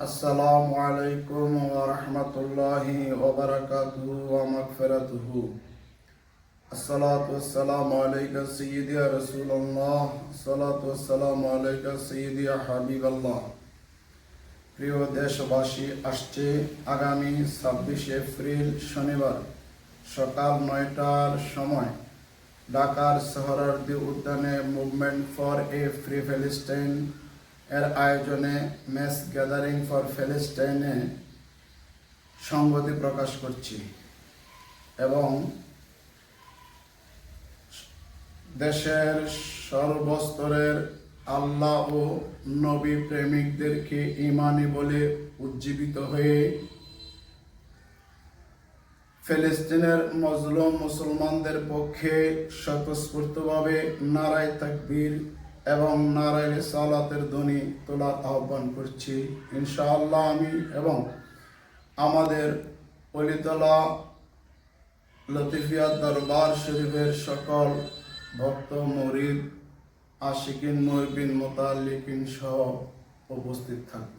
আসসালামু আলাইকুম ওয়া রাহমাতুল্লাহি ওয়া বারাকাতুহু ওয়া মাগফিরাতুহু। আসসালাতু ওয়াসসালামু আলাইকা সাইয়্যিদি ইয়া রাসূলুল্লাহ। সালাতু ওয়াসসালামু আলাইকা সাইয়্যিদি ইয়া হাবিবাল্লাহ। প্রিয় দেশবাসী, আসছে আগামী ছাব্বিশে এপ্রিল শনিবার, সকাল নয়টার সময় ঢাকার সোহরার্দি উদ্যানে movement for a free Palestine এর আয়োজনে ম্যাচ গ্যাদারিং ফর প্যালেস্টাইনে সংগতি প্রকাশ করছি এবং দেশের সর্বস্তরের আল্লাহ ও নবী প্রেমিকদেরকে ইমানি বলে উজ্জীবিত হয়ে ফিলিস্তিনের মজলুম মুসলমানদের পক্ষে স্বতঃস্ফূর্তভাবে নারায় তাকবীর এবং নারায় সালাতের ধ্বনি তোলার আহ্বান করছি। ইনশাআল্লাহ আমি এবং আমাদের অলিতলা লতিফিয়া দরবার শরীফের সকল ভক্ত, মরিদ, আশিকিন মরবিন মোতাল্লিকিন সহ উপস্থিত থাকব।